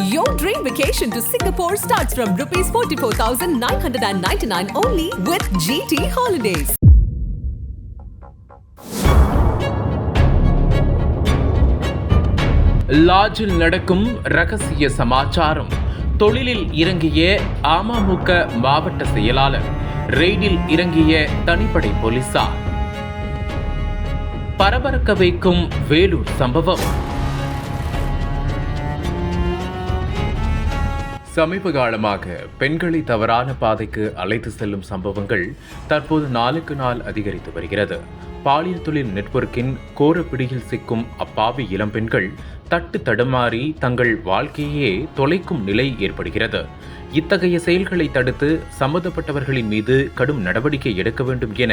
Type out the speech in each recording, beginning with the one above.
Your dream vacation to Singapore starts from rupees 44,999 only with GT Holidays. லாட்ஜில் நடக்கும் ரகசிய சமாச்சாரம். தொழிலில் இறங்கிய அமமுக மாவட்ட செயலாளர் ரெய்டில் இறங்கிய தனிப்படை போலீசார். பரபரக்க வைக்கும் வேலூர் சம்பவம். சமீப காலமாக பெண்களை தவறான பாதைக்கு அழைத்து செல்லும் சம்பவங்கள் தற்போது நாளுக்கு நாள் அதிகரித்து வருகிறது. பாலியல் தொழில் நெட்வொர்க்கின் கோர பிடியில் சிக்கும் அப்பாவி இளம்பெண்கள் தட்டு தடுமாறி தங்கள் வாழ்க்கையே தொலைக்கும் நிலை ஏற்படுகிறது. இத்தகைய செயல்களை தடுத்து சம்பந்தப்பட்டவர்களின் மீது கடும் நடவடிக்கை எடுக்க வேண்டும் என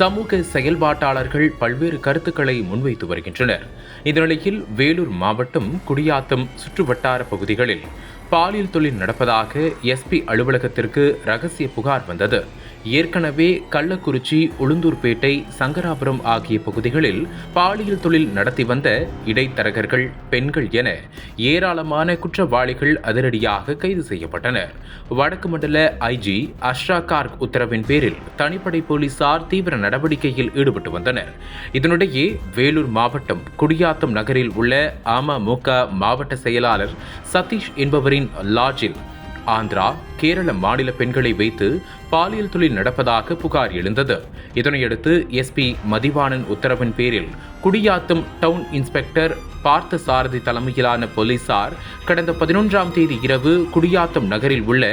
சமூக செயல்பாட்டாளர்கள் பல்வேறு கருத்துக்களை முன்வைத்து வருகின்றனர். இந்நிலையில் வேலூர் மாவட்டம் குடியாத்தம் சுற்றுவட்டார பகுதிகளில் பாலியல் தொழில் நடப்பதாக எஸ்பி அலுவலகத்திற்கு ரகசிய புகார் வந்தது. ஏற்கனவே கள்ளக்குறிச்சி உளுந்தூர்பேட்டை சங்கராபுரம் ஆகிய பகுதிகளில் பாலியல் தொழில் நடத்தி வந்த இடைத்தரகர்கள் பெண்கள் என ஏராளமான குற்றவாளிகள் அதிரடியாக கைது செய்யப்பட்டனர் வடக்கு மண்டல ஐஜி அஷ்ரா கார்க் உத்தரவின் பேரில் தனிப்படை போலீசார் தீவிர நடவடிக்கையில் ஈடுபட்டு வந்தனர். இதனிடையே வேலூர் மாவட்டம் குடியாத்தம் நகரில் உள்ள அமமுக மாவட்ட செயலாளர் சதீஷ் என்பவரின் லாட்ஜில் ஆந்திரா கேரள மாநில பெண்களை வைத்து பாலியல் தொழில் நடப்பதாக புகார் எழுந்தது. இதனையடுத்து எஸ்பி மதிவாணன் உத்தரவின் பேரில் குடியாத்தம் டவுன் இன்ஸ்பெக்டர் பார்த்த சாரதி தலைமையிலான போலீசார் கடந்த பதினொன்றாம் தேதி இரவு குடியாத்தம் நகரில் உள்ள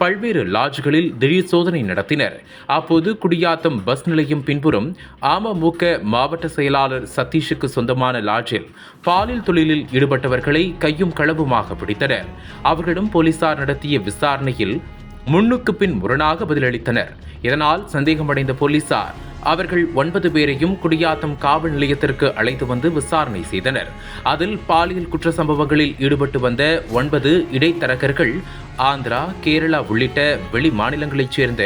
பல்வேறு லாட்ஜ்களில் திடீர் சோதனை நடத்தினர். அப்போது குடியாத்தம் பஸ் நிலையம் பின்புறம் அமமுக மாவட்ட செயலாளர் சதீஷுக்கு சொந்தமான லாட்ஜில் பாலியல் தொழிலில் ஈடுபட்டவர்களை கையும் களவுமாக பிடித்தனர். அவர்களிடம் போலீசார் நடத்திய விசாரணையில் முன்னுக்கு பின் முரணாக பதிலளித்தனர். இதனால் சந்தேகமடைந்த போலீசார் அவர்கள் ஒன்பது பேரையும் குடியாத்தம் காவல் நிலையத்திற்கு அழைத்து வந்து விசாரணை செய்தனர். அதில் பாலியல் குற்ற சம்பவங்களில் ஈடுபட்டு வந்த ஒன்பது இடைத்தரகர்கள் ஆந்திரா கேரளா உள்ளிட்ட வெளி மாநிலங்களைச் சேர்ந்த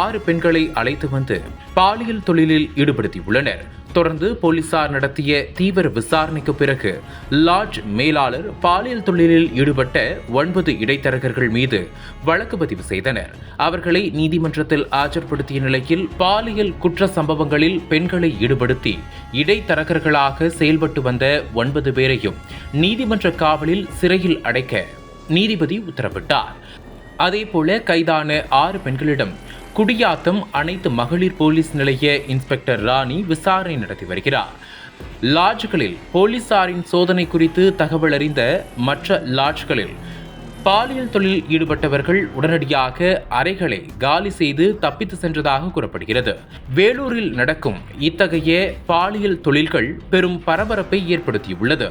ஆறு பெண்களை அழைத்து வந்து பாலியல் தொழிலில் ஈடுபடுத்தியுள்ளனர். தொடர்ந்து போலீசார் நடத்திய தீவிர விசாரணைக்கு பிறகு லாட்ஜ் மேலாளர் பாலியல் தொழிலில் ஈடுபட்ட ஒன்பது இடைத்தரகர்கள் மீது வழக்கு பதிவு செய்தனர். அவர்களை நீதிமன்றத்தில் ஆஜர்படுத்திய நிலையில் பாலியல் குற்ற சம்பவங்களில் பெண்களை ஈடுபடுத்தி இடைத்தரகர்களாக செயல்பட்டு வந்த ஒன்பது பேரையும் நீதிமன்ற காவலில் சிறையில் அடைக்க நீதிபதி உத்தரவிட்டார். அதேபோல கைதான ஆறு பெண்களிடம் குடியாத்தம் அனைத்து மகளிர் போலீஸ் நிலைய இன்ஸ்பெக்டர் ராணி விசாரணை நடத்தி வருகிறார். லாட்ஜ்களில் போலீசாரின் சோதனை குறித்து தகவல் அறிந்த மற்ற லாட்ஜ்களில் பாலியல் தொழில் ஈடுபட்டவர்கள் உடனடியாக அறைகளை காலி செய்து தப்பித்து சென்றதாக கூறப்படுகிறது. வேலூரில் நடக்கும் இத்தகைய பாலியல் தொழில்கள் பெரும் பரபரப்பை ஏற்படுத்தியுள்ளது.